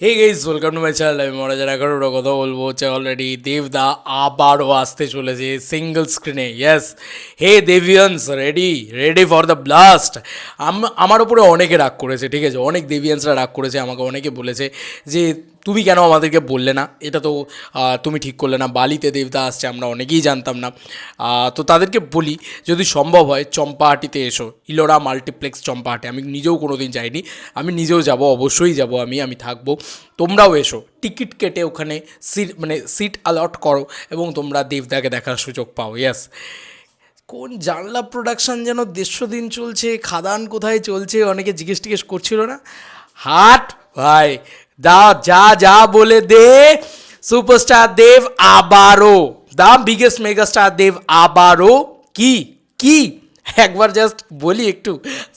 Hey guys welcome to my channel আমি মহারাজার এগারোটা কথা বলব হচ্ছে অলরেডি দেবদা আবারও আসতে চলেছে সিঙ্গল স্ক্রিনে yes hey Devians ready ready for the blast আমার উপরে অনেকে রাগ করেছে ঠিক আছে অনেক দেভিয়ান্সরা রাগ করেছে আমাকে অনেকে বলেছে যে তুমি কেন আমাদেরকে বললে না? এটা তো তুমি ঠিক করলে না। বালিতে দেবদা আসছে, আমরা অনেকেই জানতাম না। তো তাদেরকে বলি, যদি সম্ভব হয়, চম্পাহাটিতে এসো। ইলোরা মাল্টিপ্লেক্স চম্পাহাটি। আমি নিজেও কোনো দিন যাইনি। আমি নিজেও যাব, অবশ্যই যাব আমি আমি থাকব। তোমরাও এসো। টিকিট কেটে ওখানে সিট মানে সিট অ্যালট করো এবং তোমরা দেবদাকে দেখার সুযোগ পাও। ইয়াস কোন জানলা প্রোডাকশন যেন দেড়শো দিন চলছে, খাদান কোথায় চলছে, অনেকে জিজ্ঞেস টিজ্ঞেস করছিল না? হাট? ভাই দা, যা যা বলে দে সুপারস্টার দেব আবারও দা বিগেস্ট মেগাস্টার দেব আবারও কি? কি? একবার জাস্ট বলি একটু।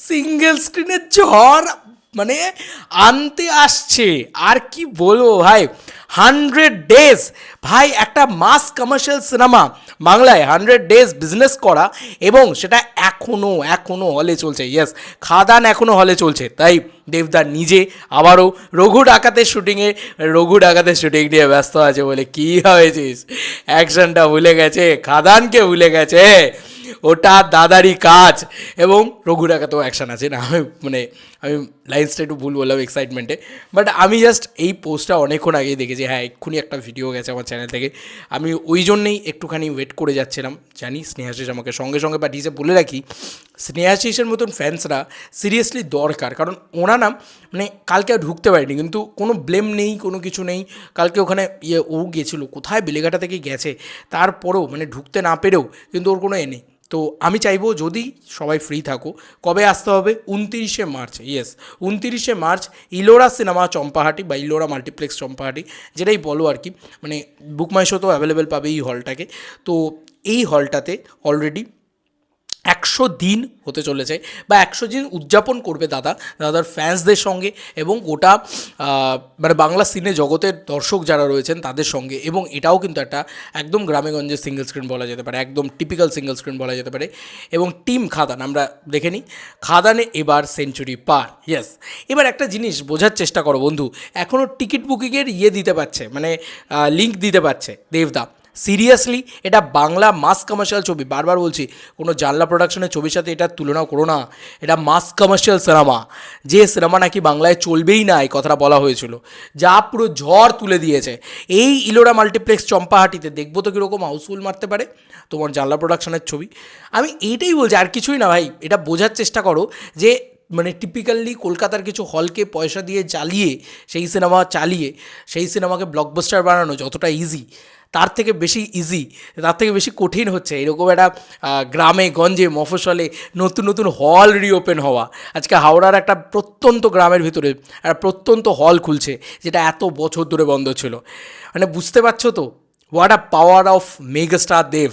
সিঙ্গেল স্ক্রিনের ঝড় মানে আনতে আসছে। আর কি বলব ভাই? হান্ড্রেড ডেজ ভাই, একটা মাস কমার্শিয়াল সিনেমা বাংলায় হান্ড্রেড ডেজ বিজনেস করা এবং সেটা এখনও এখনও হলে চলছে। ইয়েস খাদান এখনও হলে চলছে। তাই দেবদা নিজে আবারও রঘু ডাকাতের শুটিংয়ে রঘু ডাকাতের শুটিং নিয়ে ব্যস্ত আছে বলে কী হয়েছিস? অ্যাকশনটা ভুলে গেছে? খাদানকে ভুলে গেছে? ওটা দাদারই কাজ। এবং রঘু ডাকাতেও অ্যাকশন আছে না, আমি মানে আমি লাইন্সটা একটু ভুল বললাম এক্সাইটমেন্টে বাট আমি জাস্ট এই পোস্টটা অনেকক্ষণ আগেই দেখেছি। হ্যাঁ এক্ষুনি একটা ভিডিও গেছে আমার চ্যানেল থেকে। আমি ওই জন্যেই একটুখানি ওয়েট করে যাচ্ছিলাম। জানি স্নেহাশিস আমাকে সঙ্গে সঙ্গে পাঠিয়েছে বলে রাখি। স্নেহাশিসের মতন ফ্যান্সরা সিরিয়াসলি দরকার। কারণ ওরা না মানে কালকে ঢুকতে পারেনি। কিন্তু কোনো ব্লেম নেই, কোনো কিছু নেই। কালকে ওখানে ইয়ে ও গেছিল কোথায় বেলেঘাটা থেকে গেছে? তারপরেও মানে ঢুকতে না পেরেও কিন্তু ওর কোনো এ নেই। তো আমি চাইব যদি সবাই ফ্রি থাকো, কবে আসতে হবে? উনতিরিশে মার্চ ইয়েস উনতিরিশে মার্চ, ইলোরা সিনেমা চম্পাহাটি বা ইলোরা মাল্টিপ্লেক্স চম্পাহাটি, যেটাই বলো আর কি মানে বুকমাইশো তো অ্যাভেলেবেল পাবে এই হলটাকে তো এই হলটাতে অলরেডি একশো দিন হতে চলেছে বা একশো দিন উদযাপন করবে দাদা, দাদার ফ্যান্সদের সঙ্গে এবং গোটা মানে বাংলা সিনে জগতের দর্শক যারা রয়েছেন তাদের সঙ্গে এবং এটাও কিন্তু একটা একদম গ্রামেগঞ্জের সিঙ্গেল স্ক্রিন বলা যেতে পারে, একদম টিপিক্যাল সিঙ্গেল স্ক্রিন বলা যেতে পারে এবং টিম খাদান, আমরা দেখে নিই, খাদানে এবার সেঞ্চুরি পার ইয়েস এবার একটা জিনিস বোঝার চেষ্টা করো বন্ধু এখনও টিকিট বুকিংয়ের ইয়ে দিতে পারছে মানে লিঙ্ক দিতে পারছে, দেবদা সিরিয়াসলি এটা বাংলা মাস কমার্শিয়াল ছবি। বারবার বলছি, কোনো জানলা প্রোডাকশনের ছবির সাথে এটা তুলনা করো না। এটা মাস কমার্শিয়াল সিনেমা যে সিনেমা নাকি বাংলায় চলবেই না, এই কথাটা বলা হয়েছিল। যা পুরো ঝড় তুলে দিয়েছে। এই ইলোরা মাল্টিপ্লেক্স চম্পাহাটিতে দেখব তো কীরকম হাউসফুল মারতে পারে তোমার জানলা প্রোডাকশনের ছবি। আমি এইটাই বলছি, আর কিছুই না ভাই। এটা বোঝার চেষ্টা করো যে মানে টিপিক্যালি কলকাতার কিছু হলকে পয়সা দিয়ে চালিয়ে সেই সিনেমা চালিয়ে, সেই সিনেমাকে ব্লকবাস্টার বানানো যতটা ইজি তার থেকে বেশি ইজি তার থেকে বেশি কঠিন হচ্ছে। এরকম একটা গ্রামে, গঞ্জে, মফস্বলে নতুন নতুন হল রিওপেন হওয়া। আজকে হাওড়ার একটা প্রত্যন্ত গ্রামের ভিতরে, একটা প্রত্যন্ত হল খুলছে, যেটা এত বছর ধরে বন্ধ ছিল। মানে বুঝতে পারছ তো? What a power of megastar Dev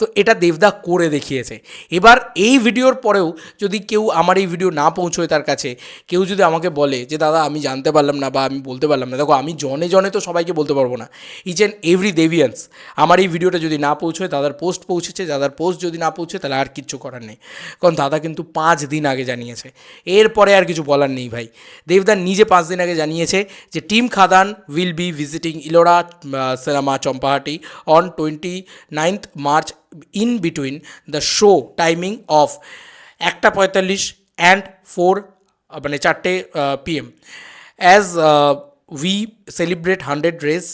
তো এটা দেবদা করে দেখিয়েছে। এবার এই ভিডিওর পরেও যদি কেউ আমার এই ভিডিও না পৌঁছয় তার কাছে, কেউ যদি আমাকে বলে যে, দাদা, আমি জানতে পারলাম না বা আমি বলতে পারলাম না। দেখো, আমি জনে জনে তো সবাইকে বলতে পারব না। ইচ অ্যান্ড এভরি দেভিয়ান্স আমার এই ভিডিওটা যদি না পৌঁছয়, দাদার পোস্ট পৌঁছেছে, দাদার পোস্ট যদি না পৌঁছে তাহলে আর কিচ্ছু করার নেই। কারণ দাদা কিন্তু পাঁচ দিন আগে জানিয়েছে। এরপরে আর কিছু বলার নেই ভাই। দেবদা নিজে পাঁচ দিন আগে জানিয়েছে যে, team Khadaan will be visiting Ellora cinema Champahati on twenty ninth March in between the show timing of একটা পঁয়তাল্লিশ অ্যান্ড ফোর মানে চারটে PM as we celebrate hundred race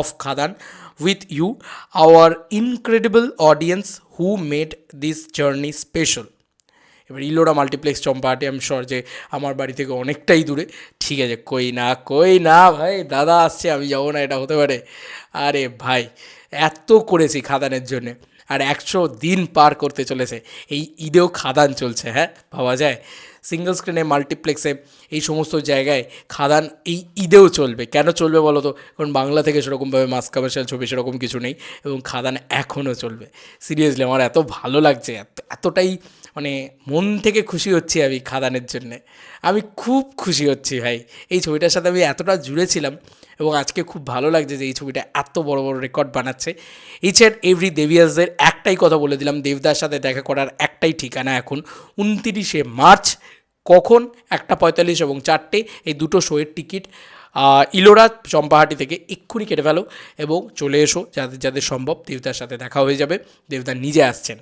of Khadaan with you our incredible audience who made this journey special এবার Ellora multiplex Champahati আমি শর যে আমার বাড়ি থেকে অনেকটাই দূরে। ঠিক আছে, কই না কই না, ভাই, দাদা আসছে, আমি যাব না, এটা হতে পারে। আরে ভাই এত করেছি খাদানের জন্য। আর একশো দিন পার করতে চলেছে। এই ঈদেও খাদান চলছে হ্যাঁ? ভাবা যায়? সিঙ্গল স্ক্রিনে মাল্টিপ্লেক্সে এই সমস্ত জায়গায় খাদান এই ঈদেও চলবে। কেন চলবে বলো তো? কারণ বাংলা থেকে সেরকমভাবে মাস কমার্শিয়াল ছবি সেরকম কিছু নেই এবং খাদান এখনও চলবে। সিরিয়াসলি আমার এত ভালো লাগছে, এত, এতটাই মানে মন থেকে খুশি হচ্ছি আমি খাদানের জন্যে। আমি খুব খুশি হচ্ছি ভাই। এই ছবিটার সাথে আমি এতটা জুড়েছিলাম এবং আজকে খুব ভালো লাগছে যে এই ছবিটা এত বড় বড় রেকর্ড বানাচ্ছে। ইচ অ্যান্ড এভরি দেবিয়াসদের একটাই কথা বলে দিলাম, দেবদার সাথে দেখা করার একটাই ঠিকানা এখন। উনতিরিশে মার্চ, কখন? একটা পঁয়তাল্লিশ এবং চারটে, এই দুটো শোয়ের টিকিট ইলোরা চম্পাহাটি থেকে এক্ষুনি কেটে ফেলো এবং চলে এসো যাদের যাদের সম্ভব দেবদার সাথে দেখা হয়ে যাবে। দেবদা নিজে আসছেন।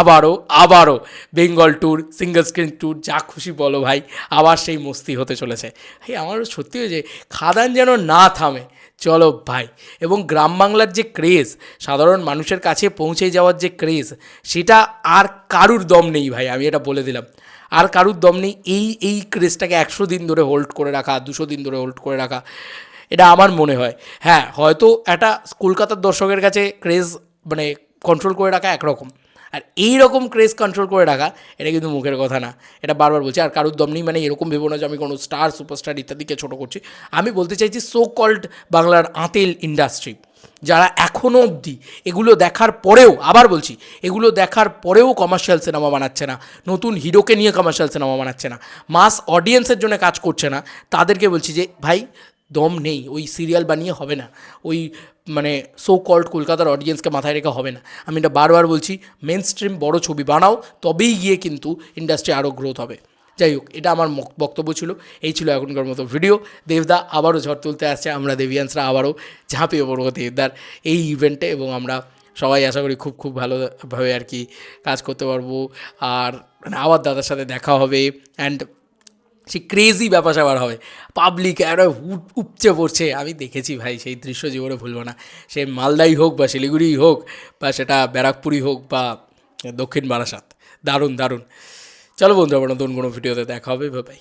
আবারও আবারও Bengal tour single screen tour যা খুশি বলো ভাই, আবার সেই মস্তি হতে চলেছে। এই আমারও সত্যি হয়েছে, খাদান যেন না থামে। চলো ভাই, এবং গ্রাম বাংলার যে ক্রেজ সাধারণ মানুষের কাছে পৌঁছে যাওয়ার যে ক্রেজ সেটা আর কারুর দম নেই ভাই, আমি এটা বলে দিলাম। আর কারুর দম নেই। এই এই ক্রেজটাকে একশো দিন ধরে হোল্ড করে রাখা, দুশো দিন ধরে হোল্ড করে রাখা, এটা আমার মনে হয়। হ্যাঁ হয়তো একটা কলকাতার দর্শকের কাছে ক্রেজ মানে কন্ট্রোল করে রাখা একরকম। আর এই রকম ক্রেজ কন্ট্রোল করে রাখা, এটা কিন্তু মুখের কথা না। এটা বারবার বলছি, আর কারুর দম নেই মানে এরকম ভেবো না যে আমি কোনো স্টার সুপারস্টার ইত্যাদিকে ছোটো করছি। আমি বলতে চাইছি সো কল্ড বাংলার আঁতেল ইন্ডাস্ট্রি যারা এখনও অবধি এগুলো দেখার পরেও, আবার বলছি, এগুলো দেখার পরেও কমার্শিয়াল সিনেমা বানাচ্ছে না, নতুন হিরোকে নিয়ে কমার্শিয়াল সিনেমা বানাচ্ছে না মাস অডিয়েন্সের জন্য কাজ করছে না, তাদেরকে বলছি যে, ভাই, দম নেই, ওই সিরিয়াল বানিয়ে হবে না, ওই মানে সো কল্ড কলকাতার অডিয়েন্সকে মাথায় রেখে হবে না। আমি এটা বারবার বলছি মেন স্ট্রিম বড়ো ছবি বানাও, তবেই গিয়ে কিন্তু ইন্ডাস্ট্রি আরও গ্রোথ হবে। যাই হোক, এটা আমার বক্তব্য ছিল। এই ছিল এখনকার মতো ভিডিও দেবদা আবারও ঝড় তুলতে আসছে। আমরা দেবিয়ান্সরা আবারও ঝাঁপিয়ে পড়ব দেবদার এই ইভেন্টে এবং আমরা সবাই আশা করি খুব খুব ভালোভাবে আর কি কাজ করতে পারব। আর মানে আবার দাদার সাথে দেখা হবে অ্যান্ড সে ক্রেজি ব্যাপার স্যাপার হবে। পাবলিক উপ- উপচে পড়ছে। আমি দেখেছি ভাই, সেই দৃশ্য জীবনে ভুলবো না। সে মালদাই হোক বা শিলিগুড়ি হোক বা সেটা ব্যারাকপুরি হোক বা দক্ষিণ বারাসাত। দারুণ দারুণ। চলো বন্ধুরা আবার নতুন কোনো ভিডিওতে দেখা হবে ভাই